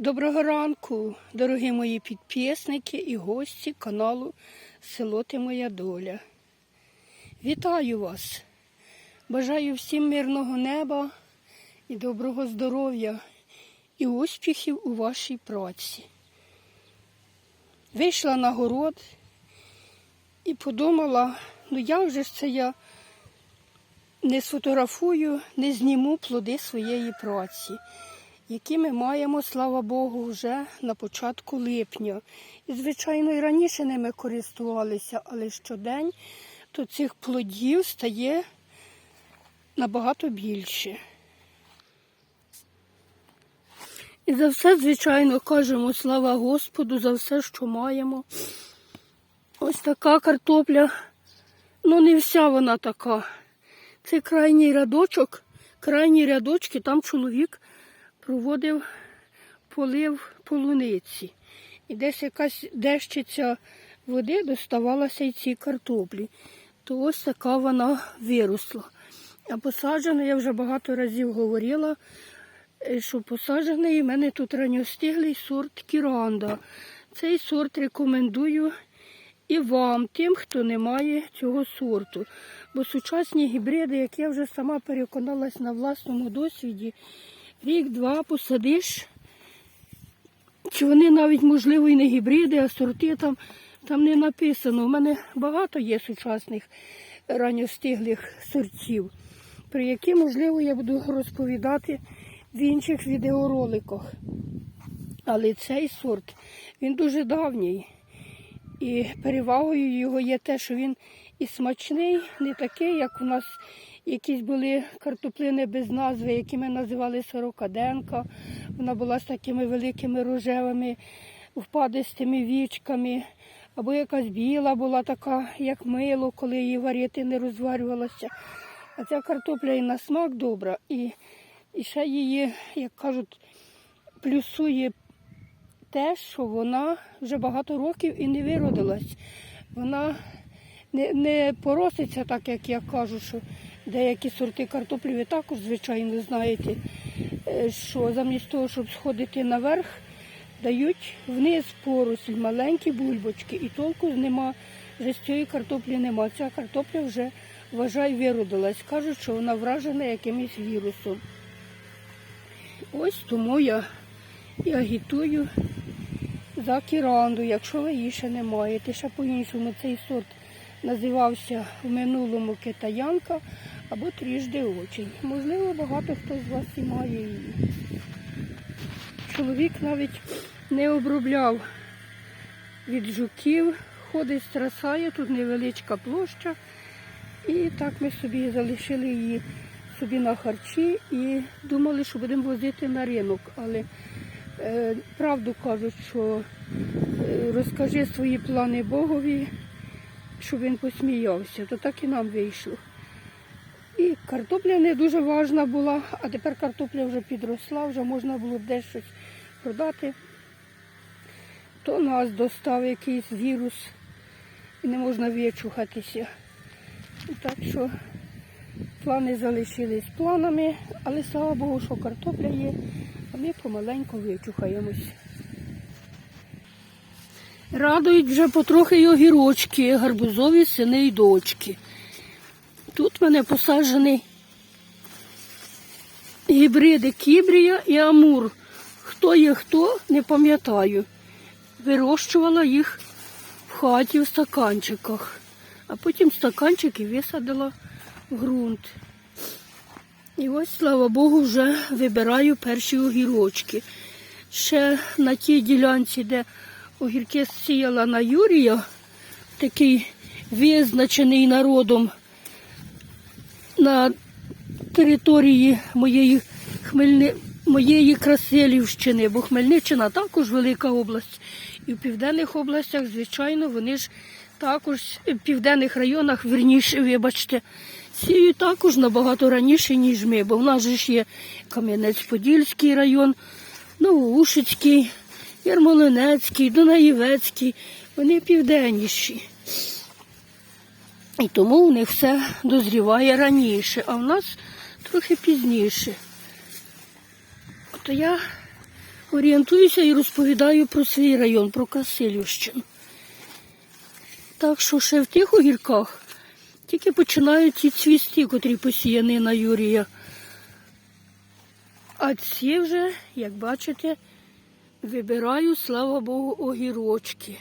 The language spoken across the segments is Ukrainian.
Доброго ранку, дорогі мої підписники і гості каналу Село Ти Моя Доля. Вітаю вас! Бажаю всім мирного неба і доброго здоров'я і успіхів у вашій праці. Вийшла на город і подумала, ну як же ж це я не сфотографую, не зніму плоди своєї праці які ми маємо, слава Богу, вже на початку липня. І, звичайно, і раніше ними користувалися, але щодень то цих плодів стає набагато більше. І за все, звичайно, кажемо слава Господу за все, що маємо. Ось така картопля, ну не вся вона така. Це крайній рядочок, крайні рядочки, там чоловік проводив полив полуниці. І десь якась дещиця води доставалася й цій картоплі. То ось така вона виросла. А посаджена, я вже багато разів говорила, е, що посаджений у мене тут ранньостиглий сорт Кіранда. Цей сорт рекомендую і вам, тим, хто не має цього сорту. Бо сучасні гібриди, як я вже сама переконалась на власному досвіді, рік-два посадиш, чи вони навіть, можливо, і не гібриди, а сорти там, там не написано. У мене багато є сучасних ранньостиглих сортів, про які, можливо, я буду розповідати в інших відеороликах. Але цей сорт, він дуже давній. І перевагою його є те, що він і смачний, не такий, як у нас якісь були картоплини без назви, які ми називали сорокаденка. Вона була з такими великими рожевими впадистими вічками. Або якась біла була така, як мило, коли її варити не розварювалася. А ця картопля і на смак добра, і, і ще її, як кажуть, плюсує те, що вона вже багато років і не виродилась. Вона не не пороситься, так як я кажу, що деякі сорти картоплі ви також, звичайно, знаєте, е, що замість того, щоб сходити наверх, дають вниз поросль, маленькі бульбочки, і толку нема, вже з цієї картоплі нема. Ця картопля вже, вважай, виродилась. Кажуть, що вона вражена якимось вірусом. Ось тому я і агітую за кіранду, якщо ви її ще не маєте. Ще по-іншому цей сорт називався в минулому китаянка або тріжди очень. Можливо, багато хто з вас і має її. Чоловік навіть не обробляв від жуків, ходить, страсає, тут невеличка площа. І так ми собі залишили її собі на харчі і думали, що будемо возити на ринок. Але е, правду кажуть, що е, розкажи свої плани Богові, щоб він посміявся, то так і нам вийшло. І картопля не дуже важна була, а тепер картопля вже підросла, вже можна було десь щось продати. То нас достав якийсь вірус і не можна вичухатися. Так що плани залишились планами, але слава Богу, що картопля є, а ми помаленьку вичухаємось. Радують вже потрохи й огірочки, гарбузові сини й дочки. Тут в мене посаджений гібриди Кібрія і Амур. Хто є хто, не пам'ятаю. Вирощувала їх в хаті в стаканчиках, а потім стаканчики висадила в ґрунт. І ось, слава Богу, вже вибираю перші огірочки. Ще на тій ділянці, де огірки сіяла на Юрія, такий визначений народом на території моєї Хмельни... моєї Красилівщини, бо Хмельниччина також велика область. І в південних областях, звичайно, вони ж також в південних районах, верніше, вибачте, сіють також набагато раніше, ніж ми, бо в нас ж є Кам'янець-Подільський район, Новоушицький, Ярмолинецький, Дунаєвецький, вони південніші. І тому у них все дозріває раніше, а в нас трохи пізніше. То я орієнтуюся і розповідаю про свій район, про Касилівщину. Так що ще в тих огірках тільки починають ці цвісти, котрі посіяні на Юрія. А ці вже, як бачите, вибираю, слава Богу, огірочки.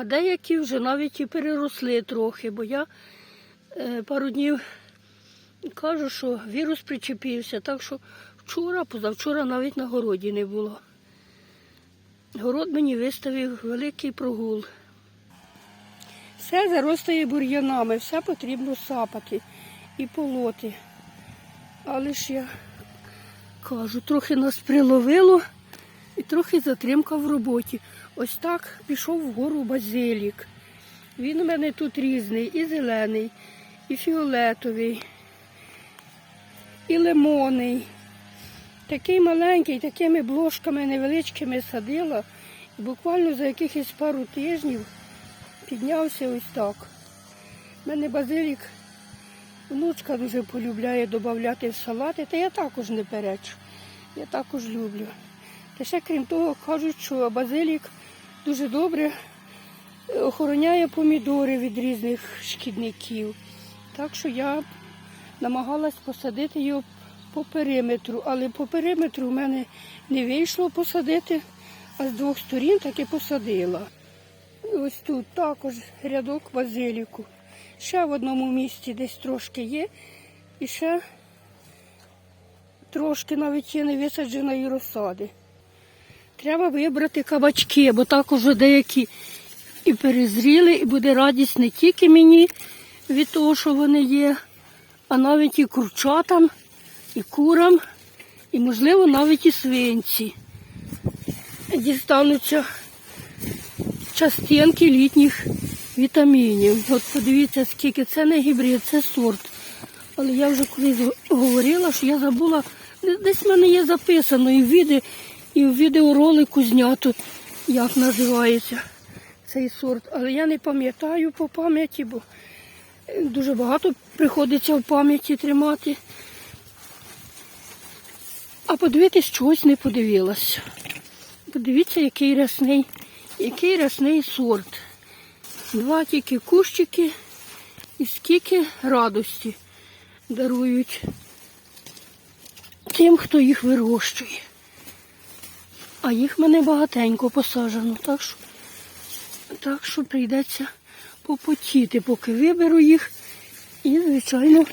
А деякі вже навіть і переросли трохи, бо я е, пару днів кажу, що вірус причепився, так що вчора, позавчора навіть на городі не було. Город мені виставив великий прогул. Все заростає бур'янами, все потрібно сапати і полоти. Але ж я кажу, трохи нас приловило і трохи затримка в роботі. Ось так пішов вгору базилік. Він у мене тут різний, і зелений, і фіолетовий, і лимонний. Такий маленький, такими блошками невеличкими садила. І буквально за якихось пару тижнів піднявся ось так. У мене базилік внучка дуже полюбляє додати в салати, та я також не перечу. Я також люблю. Та ще крім того, кажуть, що базилік дуже добре охороняє помідори від різних шкідників. Так що я намагалась посадити його по периметру, але по периметру в мене не вийшло посадити, а з двох сторін так і посадила. Ось тут також рядок базиліку. Ще в одному місці десь трошки є. І ще трошки навіть є невисадженої розсади. Треба вибрати кабачки, бо також деякі і перезріли, і буде радість не тільки мені від того, що вони є, а навіть і курчатам, і курам, і, можливо, навіть і свинці. Дістануться частинки літніх вітамінів. От подивіться, скільки це не гібрид, це сорт. Але я вже колись говорила, що я забула, десь в мене є записано і відео, і в відеоролику знято, як називається цей сорт. Але я не пам'ятаю по пам'яті, бо дуже багато приходиться в пам'яті тримати. А подивитись чогось не подивилася. Подивіться, який рясний, який рясний сорт. Два тільки кущики і скільки радості дарують тим, хто їх вирощує. А їх мене багатенько посаджено, так що, так що прийдеться попотіти, поки виберу їх. І, звичайно,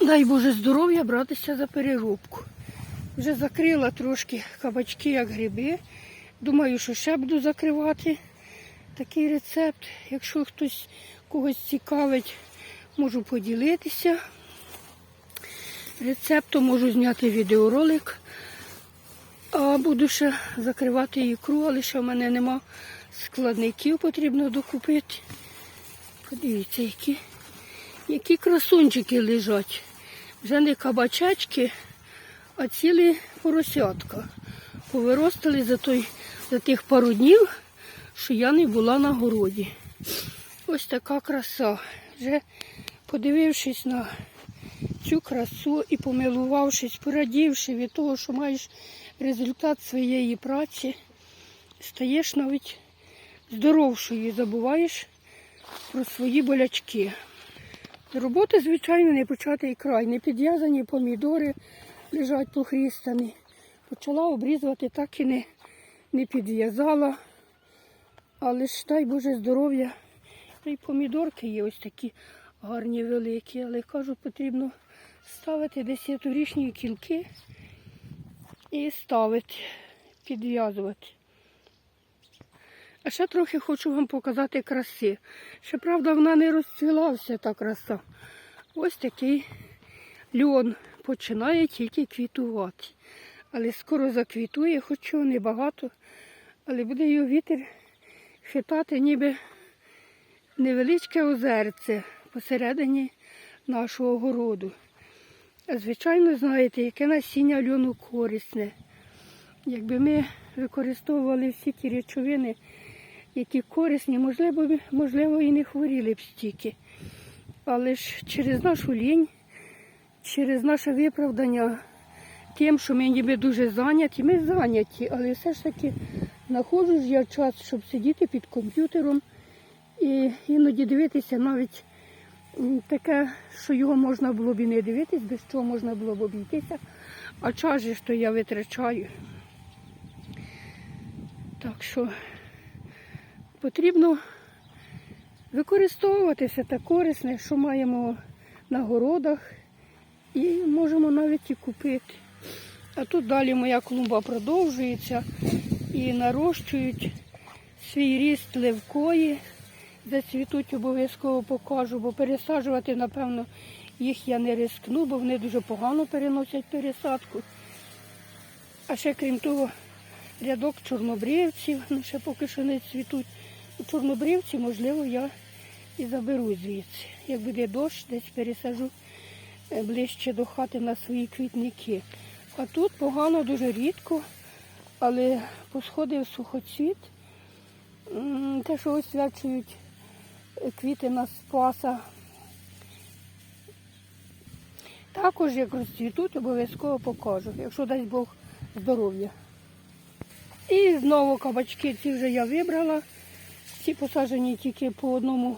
дай Боже здоров'я братися за переробку. Вже закрила трошки кабачки, як гриби. Думаю, що ще буду закривати такий рецепт. Якщо хтось когось цікавить, можу поділитися. Рецептом можу зняти відеоролик. А буду ще закривати ікру, але ще в мене нема складників, потрібно докупити. Подивіться, які, які красунчики лежать. Вже не кабачечки, а цілі поросятка. Повиростали за, той, за тих пару днів, що я не була на городі. Ось така краса. Вже подивившись на цю красу і помилувавшись, порадівши від того, що маєш результат своєї праці, стаєш навіть здоровшою і забуваєш про свої болячки. Роботи, звичайно, не початий край. Не підв'язані помідори лежать похрістані. Почала обрізувати, так і не, не підв'язала. Але ж дай Боже здоров'я. Та й помідорки є ось такі гарні великі, але кажу, потрібно ставити десятирічні кілки і ставити, підв'язувати. А ще трохи хочу вам показати краси. Ще, правда, вона не розцвіла вся та краса. Ось такий льон починає тільки квітувати. Але скоро заквітує, хоч його небагато, але буде його вітер хитати, ніби невеличке озерце посередині нашого городу. Звичайно, знаєте, яке насіння льону корисне. Якби ми використовували всі ті речовини, які корисні, можливо, можливо і не хворіли б стільки. Але ж через нашу лінь, через наше виправдання тим, що ми ніби дуже зайняті, ми зайняті, але все ж таки знаходжу я час, щоб сидіти під комп'ютером і іноді дивитися навіть таке, що його можна було б і не дивитись, без чого можна було б обійтися. А час же то я витрачаю. Так що потрібно використовувати все те корисне, що маємо на городах, і можемо навіть і купити. А тут далі моя клумба продовжується і нарощують свій ріст левкої. Зацвітуть обов'язково покажу, бо пересаджувати, напевно, їх я не рискну, бо вони дуже погано переносять пересадку. А ще крім того, рядок чорнобривців, ну, ще поки що не цвітуть. У чорнобривці, можливо, я і заберу звідси. Як буде дощ, десь пересажу е, ближче до хати на свої квітники. А тут погано, дуже рідко, але посходив сухоцвіт. Те, що освячують квіти на спаса. Також, як розцвітуть, обов'язково покажу, якщо дасть Бог здоров'я. І знову кабачки ці вже я вибрала. Ці посаджені тільки по одному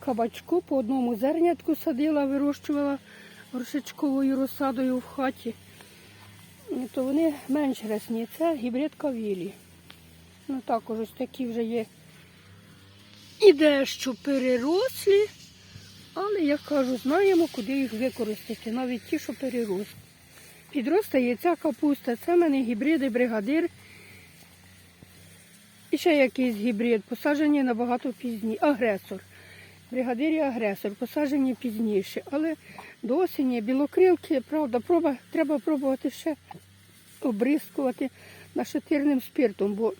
кабачку, по одному зернятку садила, вирощувала горшечковою розсадою в хаті. І То вони менш рясні. Це гібрид кавілі. Ну також ось такі вже є і дещо перерослі, але, як кажу, знаємо, куди їх використати, навіть ті, що переросли. Підростає ця капуста, це в мене гібриди бригадир. І ще якийсь гібрид, посаджені набагато пізніше. Агресор. Бригадир і агресор, посаджені пізніше. Але до осені білокрилки, правда, проба, треба пробувати ще обрискувати нашатирним спиртом, бо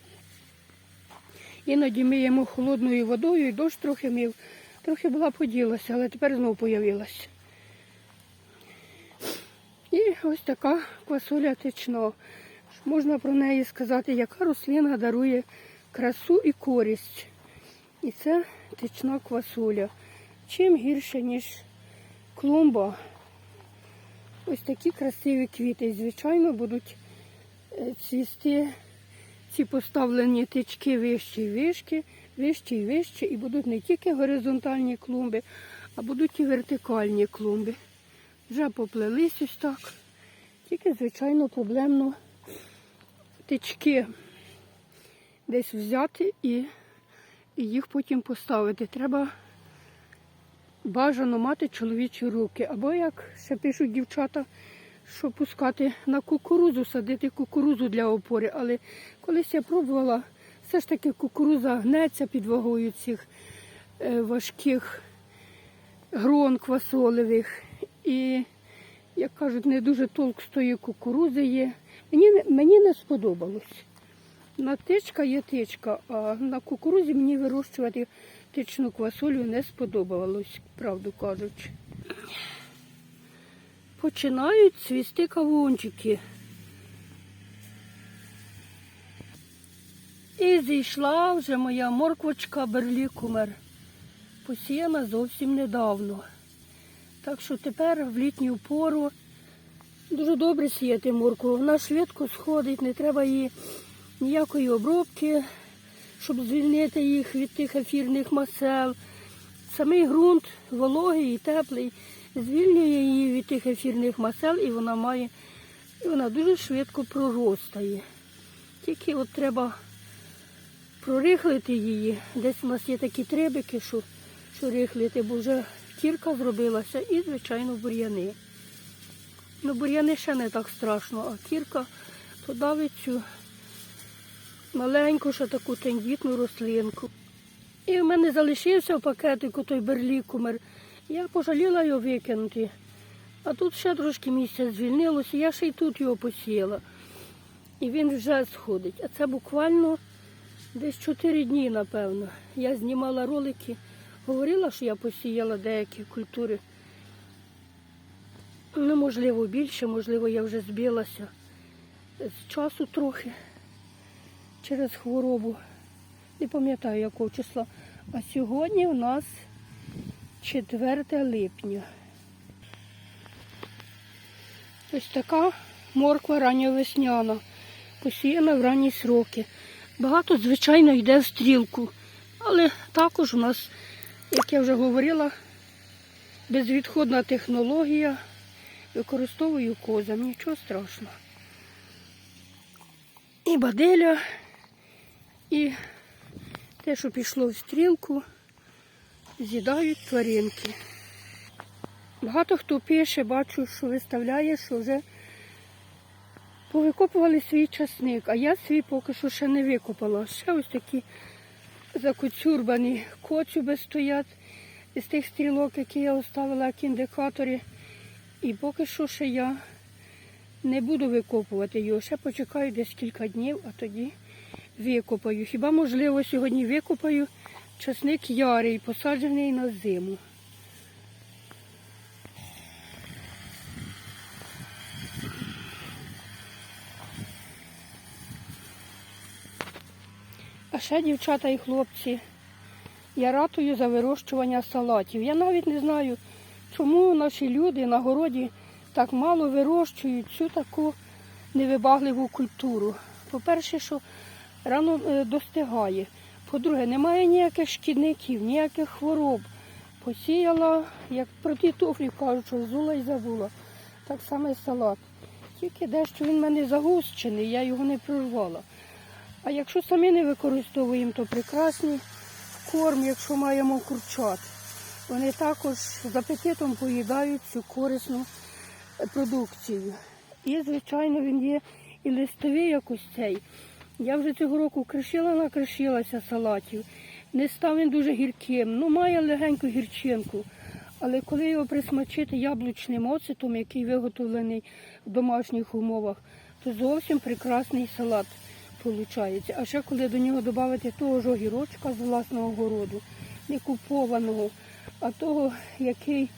іноді миємо холодною водою і дощ трохи мив. Трохи була поділася, але тепер знову появилася. І ось така квасоля течно. Можна про неї сказати, яка рослина дарує красу і користь. І це течна квасоля. Чим гірше, ніж клумба. Ось такі красиві квіти. Звичайно, будуть е, цвісти ці поставлені тички вищі і вишки, вищі і вищі, і будуть не тільки горизонтальні клумби, а будуть і вертикальні клумби. Вже поплелись ось так. Тільки, звичайно, проблемно тички десь взяти і, і їх потім поставити. Треба бажано мати чоловічі руки. Або, як ще пишуть дівчата, що пускати на кукурузу, садити кукурузу для опори. Але колись я пробувала, все ж таки кукуруза гнеться під вагою цих е, важких грон квасолевих. І, як кажуть, не дуже толк з тої кукурузи є. Мені, мені не сподобалось. На тичка є тичка, а на кукурузі мені вирощувати тичну квасолю не сподобалось, правду кажучи. Починають цвісти кавунчики. І зійшла вже моя морквочка берлікумер. Посіяна зовсім недавно. Так що тепер в літню пору дуже добре сіяти моркву. Вона швидко сходить, не треба її ніякої обробки, щоб звільнити їх від тих ефірних масел. Самий ґрунт вологий і теплий звільнює її від тих ефірних масел і вона має, і вона дуже швидко проростає. Тільки от треба прорихлити її. Десь у нас є такі требики, що, що рихлити, бо вже кірка зробилася і, звичайно, бур'яни. Ну, бур'яни ще не так страшно, а кірка то давить цю маленьку, ще таку тендітну рослинку. І в мене залишився в пакетику той берлікумер. Я пожаліла його викинути. А тут ще трошки місця звільнилося, я ще й тут його посіяла. І він вже сходить. А це буквально десь 4 дні, напевно. Я знімала ролики, говорила, що я посіяла деякі культури. Ну, можливо, більше, можливо, я вже збилася з часу трохи через хворобу. Не пам'ятаю, якого числа. А сьогодні у нас 4 липня. Ось така морква ранньовесняна, посіяна в ранні сроки. Багато, звичайно, йде в стрілку, але також у нас, як я вже говорила, безвідходна технологія. Використовую козам, нічого страшного. І баделя, і те, що пішло в стрілку, з'їдають тваринки. Багато хто пише, бачу, що виставляє, що вже повикопували свій часник, а я свій поки що ще не викопала. Ще ось такі закоцюрбані коцюби стоять з тих стрілок, які я оставила як індикаторі. І поки що ще я не буду викопувати його. Ще почекаю десь кілька днів, а тоді викопаю. Хіба можливо сьогодні викопаю часник ярий, посаджений на зиму. А ще, дівчата і хлопці, я ратую за вирощування салатів. Я навіть не знаю, чому наші люди на городі так мало вирощують цю таку невибагливу культуру. По-перше, що рано е, достигає. По-друге, немає ніяких шкідників, ніяких хвороб. Посіяла, як про ті туфлі кажуть, що зула і забула. Так само і салат. Тільки дещо він в мене загущений, я його не прорвала. А якщо самі не використовуємо, то прекрасний корм, якщо маємо курчат. Вони також з апетитом поїдають цю корисну продукцію. І, звичайно, він є і листовий, як ось цей. Я вже цього року кришила, накришилася салатів. Не став він дуже гірким. Ну, має легеньку гірчинку. Але коли його присмачити яблучним оцетом, який виготовлений в домашніх умовах, то зовсім прекрасний салат виходить. А ще коли до нього додати того ж огірочка з власного городу, не купованого, а того, який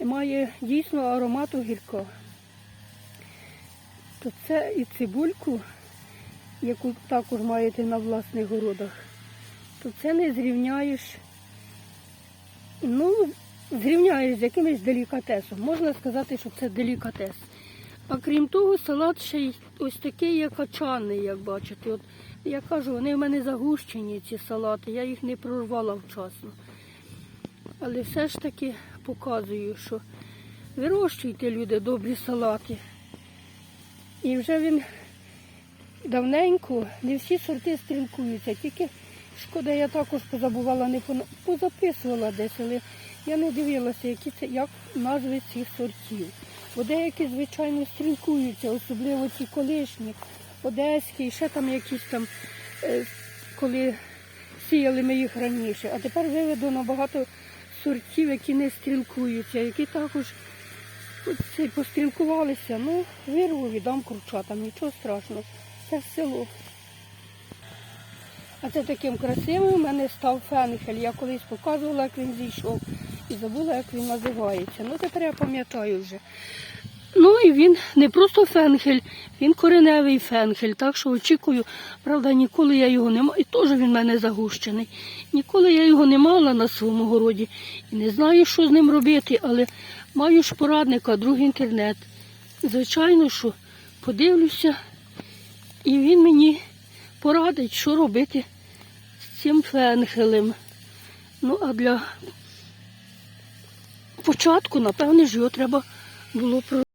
має дійсно аромат огірка, то це і цибульку, яку також маєте на власних городах, то це не зрівняєш, ну, зрівняєш з якимось делікатесом. Можна сказати, що це делікатес. А крім того, салат ще й ось такий, як качаний, як бачите. От я кажу, вони в мене загущені, ці салати, я їх не прорвала вчасно. Але все ж таки показую, що вирощуйте люди добрі салати. І вже він давненько, не всі сорти стрілкуються, тільки шкода, я також позабувала, не позаписувала десь, але я не дивилася, які це, як назви цих сортів. Бо деякі, звичайно, стрілкуються, особливо ці колишні, одеські, ще там якісь там, е, коли сіяли ми їх раніше. А тепер виведено багато сортів, які не стрілкуються, які також пострілкувалися. Ну, вирву, віддам курчатам, нічого страшного. Це село. А це таким красивим у мене став фенхель. Я колись показувала, як він зійшов. І забула, як він називається. Ну, тепер я пам'ятаю вже. Ну і він не просто фенхель, він кореневий фенхель. Так що очікую, правда, ніколи я його не мала. І теж він в мене загущений. Ніколи я його не мала на своєму городі. І не знаю, що з ним робити, але маю ж порадника, друг інтернет. Звичайно, що подивлюся, і він мені порадить, що робити з цим фенхелем. Ну, а для початку, напевне, ж його треба було про.